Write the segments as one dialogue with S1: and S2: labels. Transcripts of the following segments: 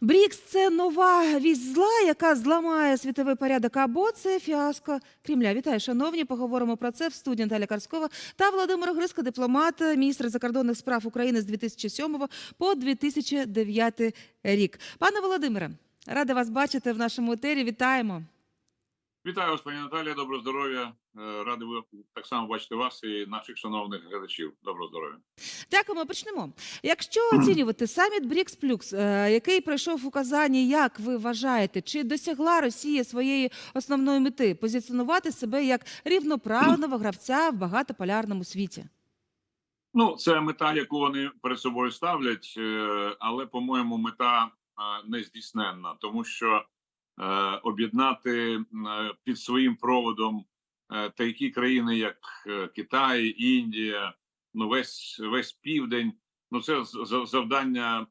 S1: Брікс це нова вість зла, яка зламає світовий порядок, або це фіаско Кремля. Вітаю, шановні. Поговоримо про це в студії Наталя Карськова та Володимир Гриска, дипломат, міністр закордонних справ України з 2007 по 2009 рік. Пане Володимире, рада вас бачити в нашому етері. Вітаємо.
S2: Вітаю вас, пані Наталія. Доброго здоров'я. Е, Радий так само бачити вас і наших шановних глядачів. Доброго здоров'я.
S1: Дякуємо. Почнемо. Якщо оцінювати саміт Брікс Плюс, е, який пройшов у Казані, як ви вважаєте, чи досягла Росія своєї основної мети позиціонувати себе як рівноправного гравця в багатополярному світі?
S2: Ну, це мета, яку вони перед собою ставлять, е, але, по-моєму, мета нездійсненна, тому що об'єднати е, під своїм проводом е, такі країни, як е, Китай, Індія, ну весь весь південь. Ну, це завдання е,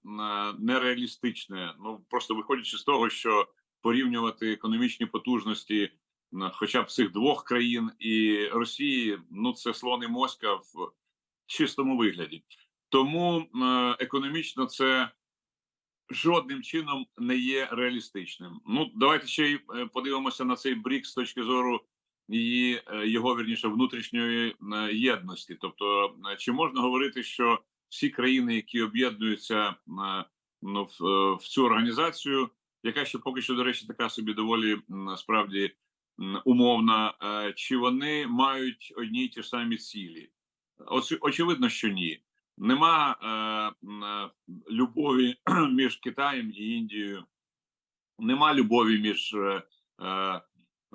S2: нереалістичне. Ну просто виходячи з того, що порівнювати економічні потужності, е, хоча б цих двох країн і Росії, ну це слон і моська в чистому вигляді. Тому е, економічно це жодним чином не є реалістичним. Ну давайте ще й е, подивимося на цей брік з точки зору її е, його вірніше внутрішньої е, єдності. Тобто, чи можна говорити, що всі країни, які об'єднуються ну, в, в цю організацію, яка ще поки що, до речі, така собі доволі м, справді м, умовна, чи вони мають одні й ті ж самі цілі? Оч- очевидно, що ні. Нема е, е, любові між Китаєм і Індією, нема любові між е, е,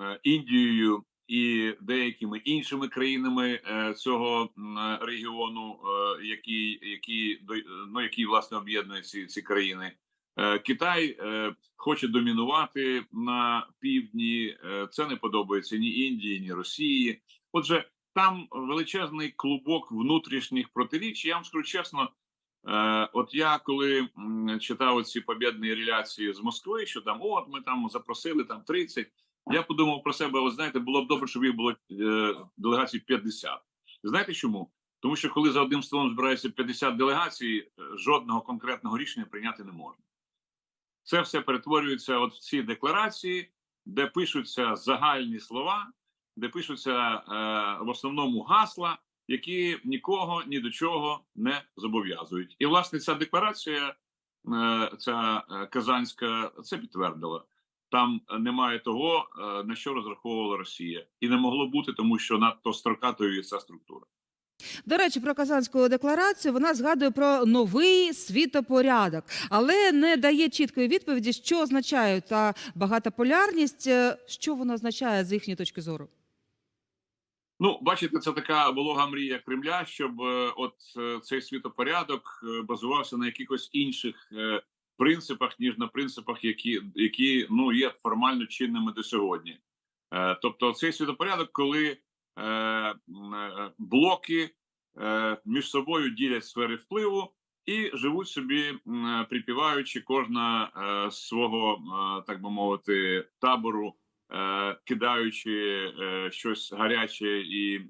S2: е, Індією і деякими іншими країнами е, цього е, регіону, е, які, які, ну, які власне об'єднують ці, ці країни. Китай хоче домінувати на півдні. Це не подобається ні Індії, ні Росії. Отже, там величезний клубок внутрішніх протиріч. Я вам скажу чесно. Е, от я коли читав ці побєдні реляції з Москви, що там от ми там запросили там 30, я подумав про себе. От знаєте, було б добре, щоб їх було е, делегацій 50. Знаєте чому? Тому що коли за одним столом збирається 50 делегацій, е, жодного конкретного рішення прийняти не можна. Це все перетворюється от в ці декларації, де пишуться загальні слова, де пишуться е, в основному гасла, які нікого ні до чого не зобов'язують. І власне ця декларація, е, ця е, казанська, це підтвердила. Там немає того, на що розраховувала Росія, і не могло бути, тому що надто строкатою ця структура.
S1: До речі, про Казанську декларацію вона згадує про новий світопорядок, але не дає чіткої відповіді, що означає та багатополярність, що вона означає з їхньої точки зору.
S2: Ну, бачите, це така волога мрія Кремля, щоб е, от е, цей світопорядок е, базувався на якихось інших принципах, ніж на принципах, які, які ну є формально чинними до сьогодні. Тобто, цей світопорядок, коли блоки між собою ділять сфери впливу і живуть собі, припіваючи кожна свого, так би мовити, табору кидаючи е, щось гаряче і е,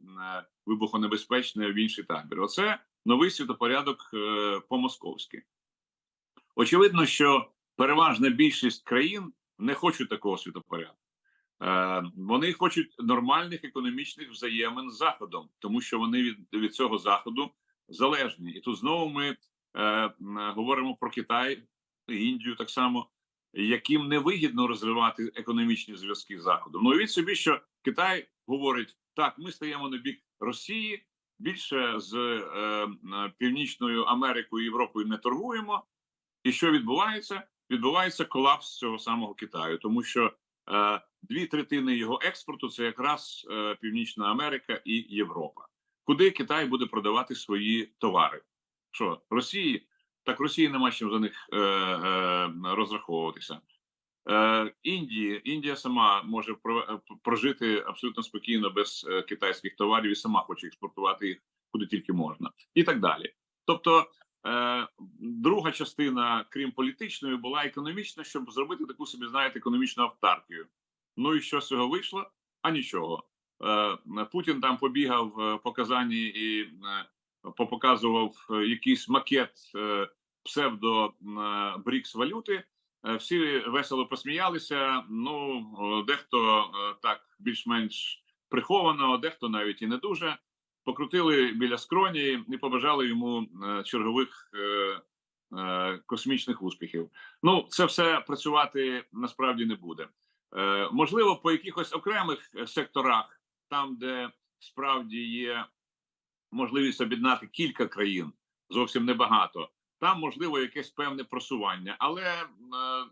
S2: вибухонебезпечне в інший табір. Оце новий світопорядок е, по-московськи. Очевидно, що переважна більшість країн не хочуть такого світопорядку. Е, вони хочуть нормальних економічних взаємин з Заходом, тому що вони від, від цього заходу залежні. І тут знову ми е, говоримо про Китай, Індію так само яким не вигідно розривати економічні зв'язки з Заходом. Ну уявіть собі, що Китай говорить: так, ми стаємо на бік Росії, більше з е, Північною Америкою і Європою не торгуємо. І що відбувається? Відбувається колапс цього самого Китаю, тому що е, дві третини його експорту це якраз е, Північна Америка і Європа, куди Китай буде продавати свої товари. Що Росії? Так Росії нема чим за них е, е, розраховуватися. Е, Індії Індія сама може е, прожити абсолютно спокійно без е, китайських товарів і сама хоче експортувати їх куди тільки можна, і так далі. Тобто, е, друга частина, крім політичної, була економічна, щоб зробити таку собі, знаєте, економічну автаркію. Ну і що з цього вийшло? А нічого. Е, Путін там побігав по Казані і попоказував е, якийсь макет е, псевдо е, Брікс валюти. Всі весело посміялися. Ну, дехто так більш-менш приховано, дехто навіть і не дуже. Покрутили біля скроні і побажали йому чергових космічних успіхів. Ну, це все працювати насправді не буде. Можливо, по якихось окремих секторах, там, де справді є можливість об'єднати кілька країн, зовсім небагато. Там можливо якесь певне просування, але е,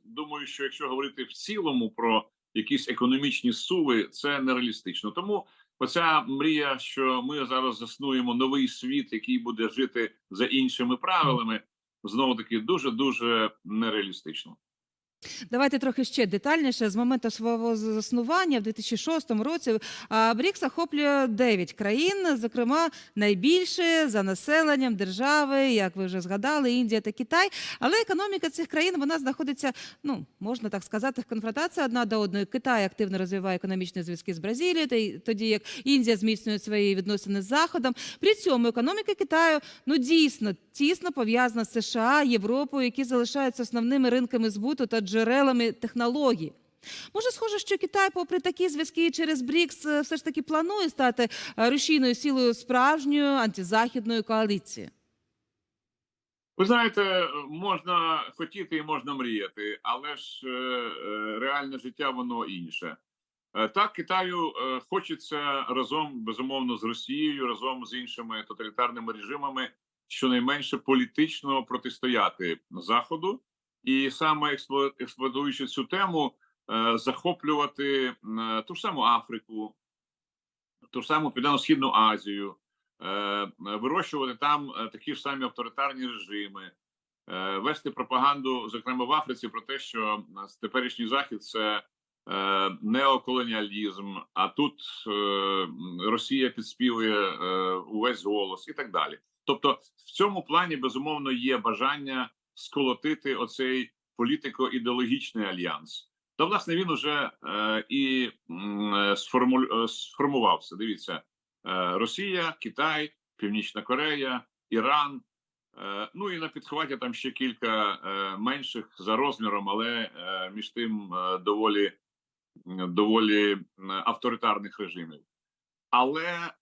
S2: думаю, що якщо говорити в цілому про якісь економічні суви, це нереалістично. Тому оця мрія, що ми зараз заснуємо новий світ, який буде жити за іншими правилами, знову таки дуже дуже нереалістично.
S1: Давайте трохи ще детальніше. З моменту свого заснування в 2006 році БРІКС охоплює 9 країн, зокрема найбільше за населенням держави, як ви вже згадали, Індія та Китай. Але економіка цих країн вона знаходиться, ну можна так сказати, в конфронтації одна до одної. Китай активно розвиває економічні зв'язки з Бразилією, тоді як Індія зміцнює свої відносини з Заходом. При цьому економіка Китаю ну дійсно тісно пов'язана з США, Європою, які залишаються основними ринками збуту та джерелами технологій. Може, схоже, що Китай, попри такі зв'язки через БРІКС, е, все ж таки планує стати е, рушійною силою справжньої антизахідної коаліції.
S2: Ви знаєте, можна хотіти і можна мріяти, але ж е, реальне життя воно інше. Так, Китаю хочеться разом безумовно з Росією, разом з іншими тоталітарними режимами, щонайменше політично протистояти Заходу, і саме експлуатуючи цю тему, е, захоплювати е, ту ж саму Африку, ту ж саму Південно-Східну Азію, е, вирощувати там такі ж самі авторитарні режими, вести пропаганду, зокрема в Африці, про те, що теперішній захід це неоколоніалізм, а тут Росія підспівує увесь голос і так далі. Тобто, в цьому плані безумовно є бажання сколотити оцей політико-ідеологічний альянс. Та власне він уже е, і е, сформуль- е, сформувався. Дивіться, е, Росія, Китай, Північна Корея, Іран. Е, ну і на підхваті там ще кілька е, менших за розміром, але між тим доволі доволі авторитарних режимів. Але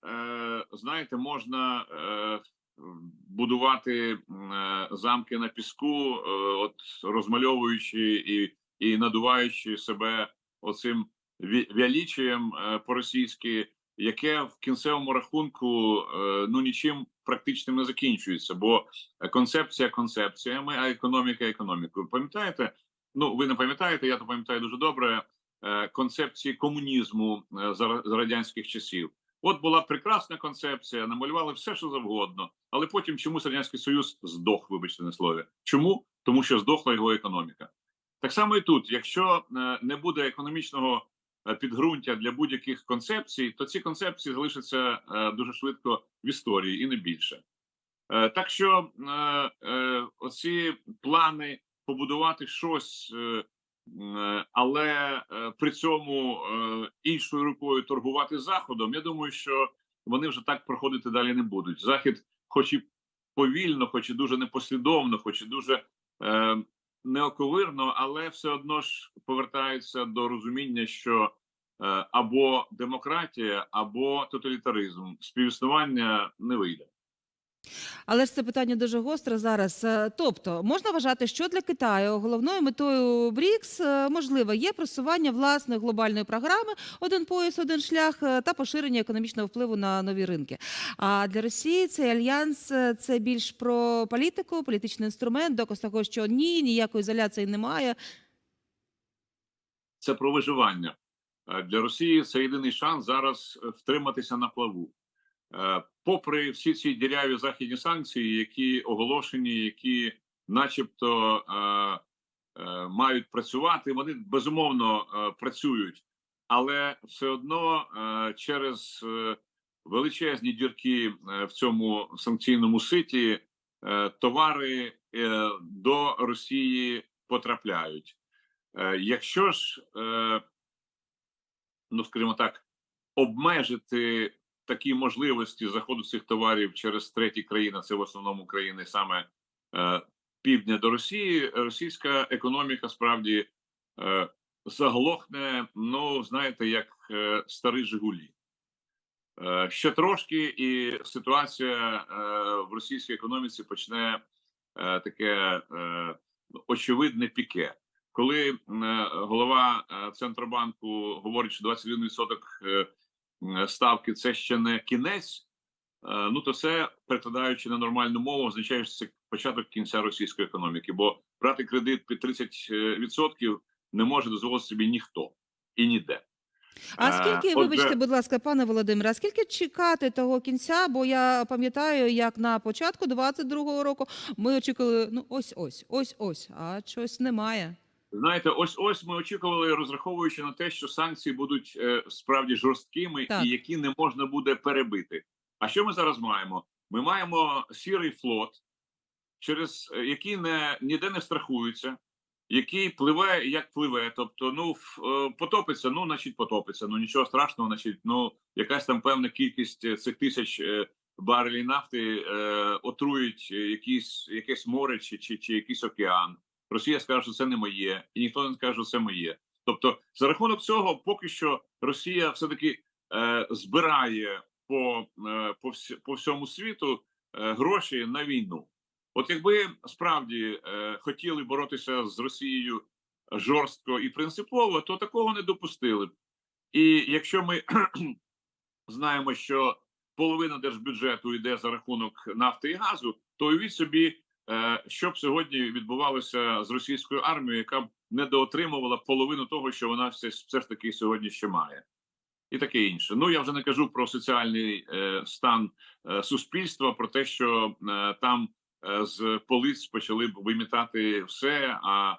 S2: знаєте, можна е, будувати е, замки на піску, е, от розмальовуючи і, і надуваючи себе оцим вялічієм е, по-російськи, яке в кінцевому рахунку ну нічим практичним не закінчується, бо концепція концепціями, а економіка економікою. Пам'ятаєте? Ну ви не пам'ятаєте, я то пам'ятаю дуже добре. Концепції комунізму за радянських часів. От була прекрасна концепція, намалювали все, що завгодно, але потім чомусь радянський союз здох, вибачте на слові. Чому? Тому що здохла його економіка. Так само і тут, якщо е, не буде економічного е, підґрунтя для будь-яких концепцій, то ці концепції залишаться е, дуже швидко в історії і не більше. Так що оці плани побудувати щось, але е, при цьому е, іншою рукою торгувати заходом. Я думаю, що вони вже так проходити далі не будуть. Захід, хоч і повільно, хоч і дуже непослідовно, хоч і дуже е, неоковирно, але все одно ж повертається до розуміння, що е, або демократія, або тоталітаризм співіснування не вийде.
S1: Але ж це питання дуже гостре зараз. Е, Тобто, можна вважати, що для Китаю головною метою БРІКС е, можливо є просування власної глобальної програми один пояс, один шлях е, та поширення економічного впливу на нові ринки. А для Росії цей альянс це більш про політику, політичний інструмент, доказ того, що ні, ніякої ізоляції немає.
S2: це про виживання для Росії. Це єдиний шанс зараз втриматися на плаву. Е, Попри всі ці діряві західні санкції, які оголошені, які, начебто, е, е, мають працювати, вони безумовно працюють, але все одно через величезні дірки в цьому санкційному ситі товари до Росії потрапляють. Якщо ж, ну скажімо так, обмежити такі можливості заходу цих товарів через треті країни, це в основному країни саме е, півдня до Росії, російська економіка справді е, заглохне, ну знаєте, як е, старий Жигулі. Е, ще трошки, і ситуація е, в російській економіці почне е, таке е, очевидне піке. Коли е, голова е, центробанку говорить, що 21% е, м, ставки це ще не кінець, е, ну то це перекладаючи на нормальну мову, означає, що це початок кінця російської економіки. Бо брати кредит під 30% не може дозволити собі ніхто і ніде.
S1: А
S2: Е,
S1: скільки, вибачте, будь ласка, пане Володимире, а скільки чекати того кінця? Бо я пам'ятаю, як на початку 22-го року ми очікували, ну ось ось, ось ось, а щось немає.
S2: Знаєте, ось ось ми очікували, розраховуючи на те, що санкції будуть е, справді жорсткими
S1: Так.
S2: і які не можна буде перебити. А що ми зараз маємо? Ми маємо сірий флот, через е, який не ніде не страхується, який пливе як пливе. Тобто, ну в- е, потопиться, ну значить потопиться. Ну нічого страшного, значить, ну якась там певна кількість е, цих тисяч барелів нафти е, отрують якісь якесь море чи, чи, чи якийсь океан. Росія скаже, що це не моє, і ніхто не скаже, що це моє. Тобто, за рахунок цього, поки що Росія все таки е, збирає по, е, по, всі, по всьому світу е, гроші на війну. От якби справді е, хотіли боротися з Росією жорстко і принципово, то такого не допустили б. І якщо ми знаємо, що половина держбюджету йде за рахунок нафти і газу, то уявіть собі, що б сьогодні відбувалося з російською армією, яка б недоотримувала половину того, що вона все, все ж таки сьогодні ще має, і таке інше. Ну я вже не кажу про соціальний е, стан е, суспільства, про те, що е, там е, з полиць почали б вимітати все, а е,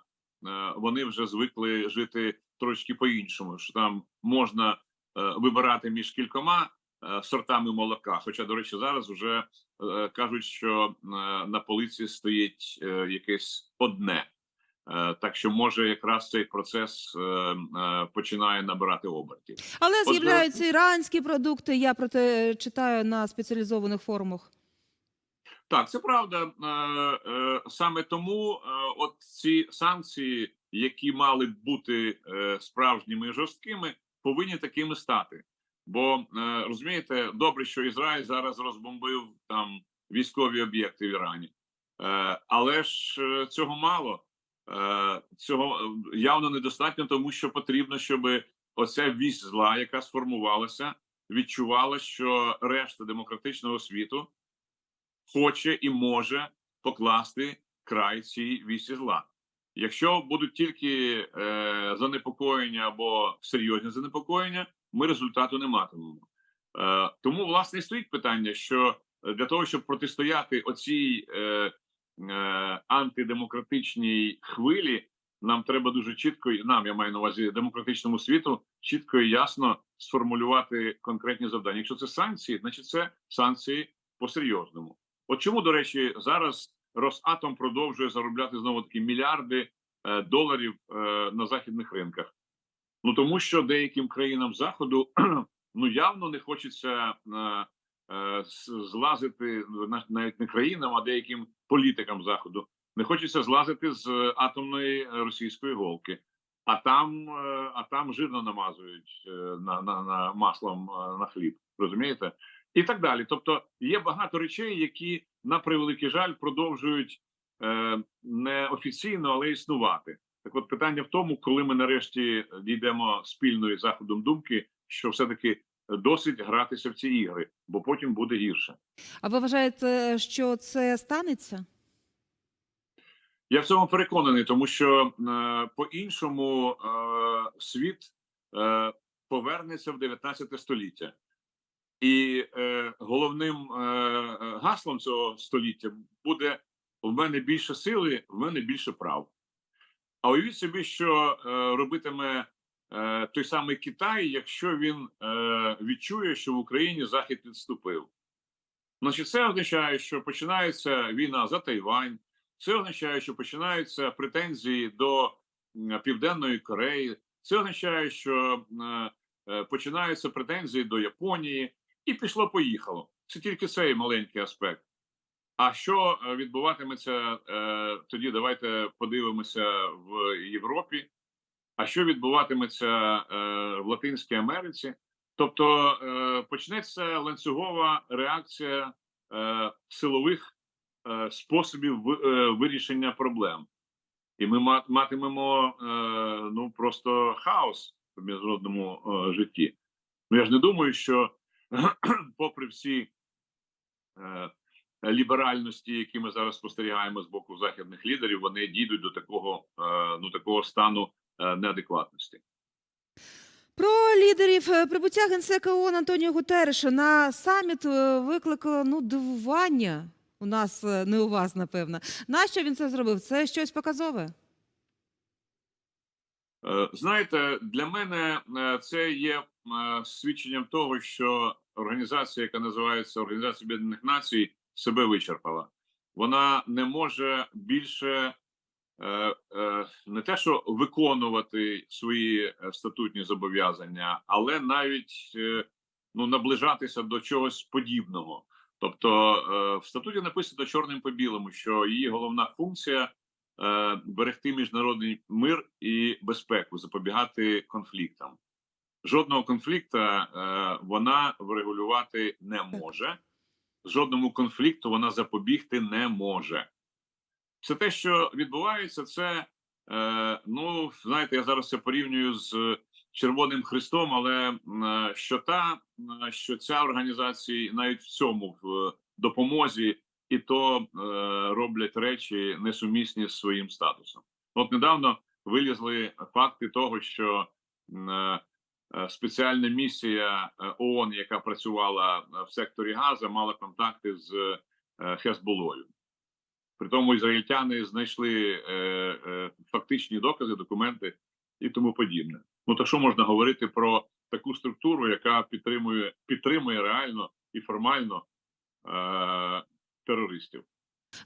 S2: вони вже звикли жити трошки по-іншому. Що там можна е, вибирати між кількома е, сортами молока. Хоча, до речі, зараз вже е, кажуть, що е, на полиці стоїть е, якесь одне. Е, Так що може якраз цей процес е, е, починає набирати обертів.
S1: Але з'являються іранські продукти. Я про те читаю на спеціалізованих форумах.
S2: Так, це правда. Е, е, Саме тому е, от ці санкції, які мали б бути е, справжніми і жорсткими, повинні такими стати. Бо е, розумієте, добре, що Ізраїль зараз розбомбив там військові об'єкти в Ірані, Е, але ж е, цього мало. Цього явно недостатньо, тому що потрібно, щоб оця вісь зла, яка сформувалася, відчувала, що решта демократичного світу хоче і може покласти край цій вісі зла. Якщо будуть тільки е, занепокоєння або серйозні занепокоєння, ми результату не матимемо. Е, тому власне і стоїть питання, що для того, щоб протистояти оцій е, е, антидемократичній хвилі, нам треба дуже чітко, нам я маю на увазі демократичному світу, чітко і ясно сформулювати конкретні завдання. Якщо це санкції, значить це санкції по-серйозному. От чому, до речі, зараз Росатом продовжує заробляти знову таки мільярди е, доларів е, на західних ринках? Ну тому що деяким країнам заходу ну явно не хочеться е, е, злазити навіть не країнам, а деяким політикам заходу. Не хочеться злазити з атомної російської голки, а там, е, а там жирно намазують е, на, на, на маслом е, на хліб. Розумієте? і так далі. Тобто є багато речей, які на превеликий жаль продовжують е, не офіційно, але існувати. Так, от питання в тому, коли ми нарешті дійдемо спільної заходом думки, що все таки досить гратися в ці ігри, бо потім буде гірше.
S1: А ви вважаєте, що це станеться?
S2: Я в цьому переконаний, тому що е, по-іншому е, світ е, повернеться в 19 століття. І е, головним е, е, гаслом цього століття буде в мене більше сили, в мене більше прав. А уявіть собі, що е, робитиме е, той самий Китай, якщо він е, відчує, що в Україні Захід відступив. Значить, це означає, що починається війна за Тайвань, це означає, що починаються претензії до Південної Кореї, це означає, що починаються претензії до Японії, і пішло-поїхало. Це тільки цей маленький аспект. А що е, відбуватиметься е, тоді? Давайте подивимося в Європі. А що відбуватиметься е, в Латинській Америці? Тобто почнеться ланцюгова реакція силових способів ви- вирішення проблем, і ми матимемо ну просто хаос в міжнародному житті. Ну я ж не думаю, що попри всі ліберальності, які ми зараз спостерігаємо з боку західних лідерів, вони дійдуть до такого е, ну такого стану е, неадекватності.
S1: Про лідерів е, прибуття генсека ООН Антоніо Гутерреша на саміт е, викликало ну дивування. У нас е, не у вас, напевно. Нащо він це зробив? Це щось показове.
S2: Е, Знаєте, для мене е, це є е, свідченням того, що організація, яка називається Організація Об'єднаних Націй, себе вичерпала. Вона не може більше е, е, не те, що виконувати свої е, статутні зобов'язання, але навіть ну наближатися до чогось подібного. Тобто в статуті написано чорним по білому, що її головна функція берегти міжнародний мир і безпеку, запобігати конфліктам. Жодного конфлікту вона врегулювати не може. Жодному конфлікту вона запобігти не може. Все те, що відбувається, це е, ну знаєте, я зараз це порівнюю з Червоним Христом, але е, що та що ця організація навіть в цьому в допомозі і то е, роблять речі несумісні з своїм статусом. От недавно вилізли факти того, що е, е, спеціальна місія е, ООН, яка працювала е, в секторі Газа, мала контакти з е, Хезболою. При тому ізраїльтяни знайшли е, е, фактичні докази, документи і тому подібне. Ну то що можна говорити про таку структуру, яка підтримує підтримує реально і формально е, терористів?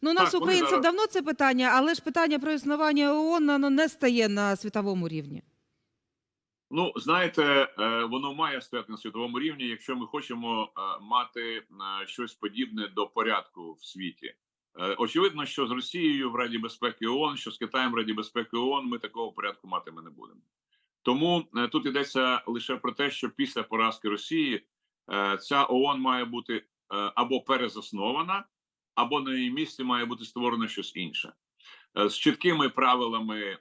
S1: Ну, у нас
S2: Так,
S1: українців
S2: зараз-
S1: давно це питання, але ж питання про існування ООН воно не стає на світовому рівні.
S2: Ну, знаєте, е, воно має стояти на світовому рівні, якщо ми хочемо е, мати е, щось подібне до порядку в світі. Очевидно, що з Росією в Раді безпеки ООН, що з Китаєм в Раді безпеки ООН, ми такого порядку мати ми не будемо. Тому тут йдеться лише про те, що після поразки Росії ця ООН має бути або перезаснована, або на її місці має бути створено щось інше з чіткими правилами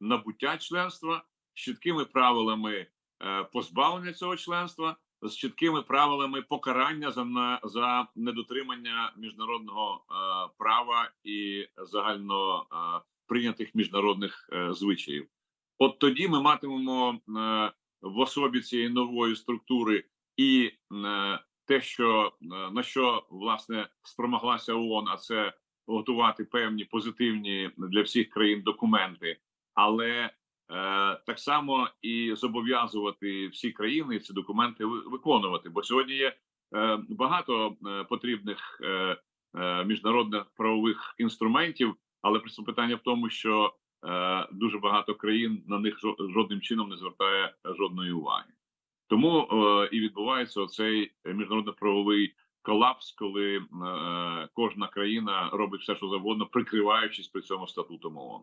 S2: набуття членства з чіткими правилами е, позбавлення цього членства, з чіткими правилами покарання за на за недотримання міжнародного е, права і загально е, прийнятих міжнародних звичаїв. От тоді ми матимемо в особі цієї нової структури і те, що на що власне спромоглася ООН, а це готувати певні позитивні для всіх країн документи, але так само і зобов'язувати всі країни ці документи виконувати. Бо сьогодні є е, багато е, потрібних е, е, міжнародних правових інструментів, але питання в тому, що е, дуже багато країн на них жодним чином не звертає жодної уваги. Тому е, і відбувається оцей міжнародно-правовий колапс, коли е, кожна країна робить все, що завгодно, прикриваючись при цьому статутом ООН.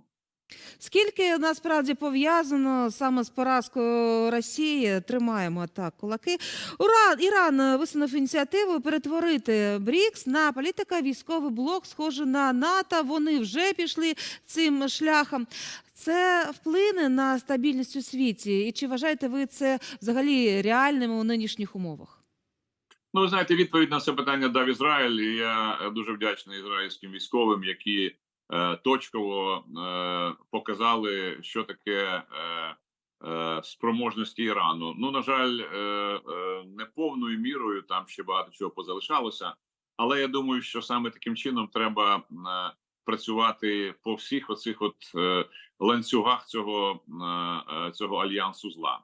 S1: Скільки насправді пов'язано саме з поразкою Росії, тримаємо так кулаки. Ура, Іран висунув ініціативу перетворити БРІКС на політика військовий блок, схожий на НАТО. Вони вже пішли цим шляхом. Це вплине на стабільність у світі. І чи вважаєте ви це взагалі реальним у нинішніх умовах?
S2: Ну, ви знаєте, відповідь на це питання дав Ізраїль. і Я дуже вдячний ізраїльським військовим, які точково е, показали, що таке е, е, спроможності Ірану. Ну, на жаль, е, е, не повною мірою там ще багато чого позалишалося. Але я думаю, що саме таким чином треба е, працювати по всіх оцих от е, ланцюгах цього, е, е, цього альянсу зла.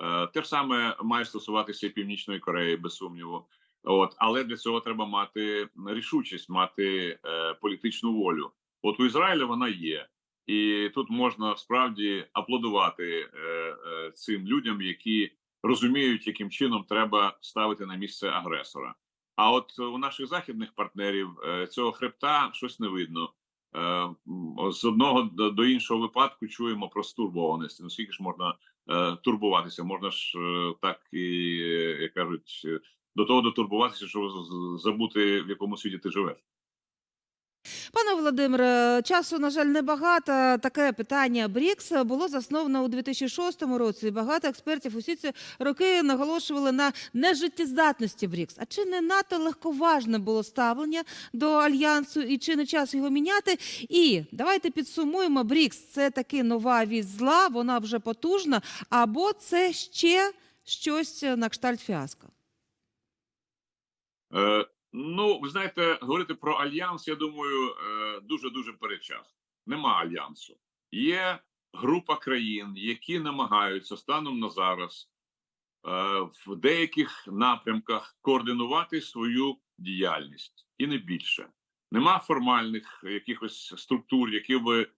S2: Е, Те ж саме має стосуватися і Північної Кореї, без сумніву. От, але для цього треба мати рішучість, мати е, політичну волю. От у Ізраїля вона є, і тут можна справді аплодувати е, е, цим людям, які розуміють, яким чином треба ставити на місце агресора. А от у наших західних партнерів е, цього хребта щось не видно. Е, З одного до іншого випадку чуємо про стурбованість. Ну скільки ж можна е, турбуватися? Можна ж е, так і е, кажуть, до того дотурбуватися, щоб забути в якому світі ти живеш.
S1: Пане Володимире, часу, на жаль, небагато. Таке питання БРІКС було засновано у 2006 році. і Багато експертів усі ці роки наголошували на нежиттєздатності БРІКС. А чи не надто легковажне було ставлення до альянсу, і чи не час його міняти? І давайте підсумуємо: БРІКС це таки нова вість зла, вона вже потужна, або це ще щось на кшталт фіаско.
S2: Е, ну, ви знаєте, говорити про альянс, я думаю, дуже дуже передчасно. Нема альянсу. Є група країн, які намагаються станом на зараз е, в деяких напрямках координувати свою діяльність і не більше. Нема формальних якихось структур, які би е,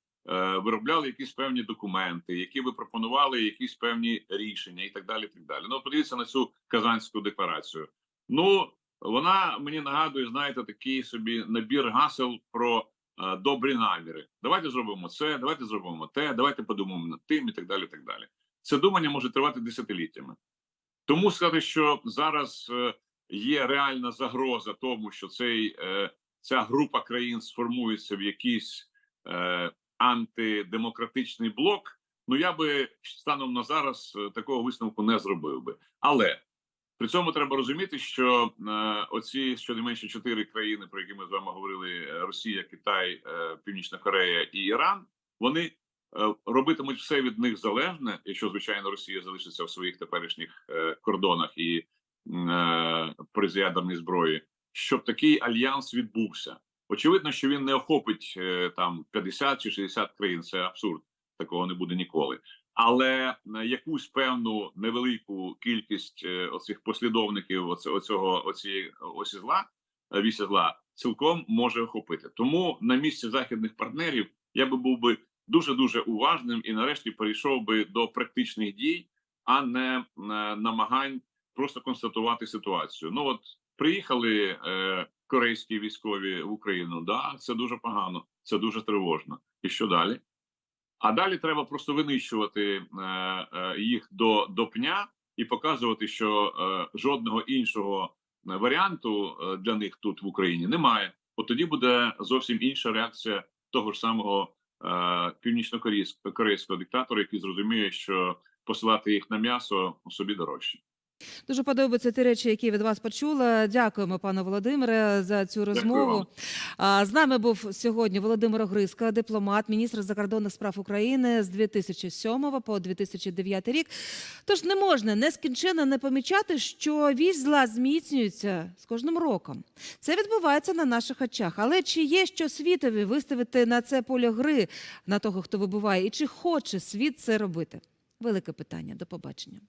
S2: виробляли якісь певні документи, які би пропонували якісь певні рішення, і так далі. І так далі. Ну, подивіться на цю казанську декларацію. Ну, вона мені нагадує, знаєте, такий собі набір гасел про е, добрі наміри. Давайте зробимо це, давайте зробимо те, давайте подумаємо над тим і так далі. і так далі. Це думання може тривати десятиліттями. Тому сказати, що зараз е, є реальна загроза тому, що цей, е, ця група країн сформується в якийсь е, антидемократичний блок. Ну я би станом на зараз е, такого висновку не зробив би. Але при цьому треба розуміти, що е, оці щонайменше чотири країни, про які ми з вами говорили: е, Росія, Китай, е, Північна Корея і Іран, вони робитимуть все від них залежне, якщо звичайно Росія залишиться в своїх теперішніх кордонах і е, при ядерній зброї, щоб такий альянс відбувся. Очевидно, що він не охопить там 50 чи 60 країн. Це абсурд, такого не буде ніколи. Але е, якусь певну невелику кількість е, оцих послідовників оцього оцієї осі зла е, вісі зла цілком може охопити. Тому на місці західних партнерів я би був би дуже дуже уважним і нарешті перейшов би до практичних дій, а не намагань просто констатувати ситуацію. Ну от приїхали е, корейські військові в Україну. Да, це дуже погано, це дуже тривожно. І що далі? А далі треба просто винищувати е, е, їх до, до пня і показувати, що е, жодного іншого варіанту для них тут в Україні немає. От тоді буде зовсім інша реакція того ж самого північно-корейського диктатора, який зрозуміє, що посилати їх на м'ясо собі дорожче.
S1: Дуже подобаються ті речі, які від вас почула. Дякуємо, пане Володимире, за цю розмову. А, З нами був сьогодні Володимир Огриска, дипломат, міністр закордонних справ України з 2007 по 2009 рік. Тож не можна нескінченно не помічати, що вісь зла зміцнюється з кожним роком. Це відбувається на наших очах. Але чи є що світові виставити на це поле гри на того, хто вибуває, і чи хоче світ це робити? Велике питання. До побачення.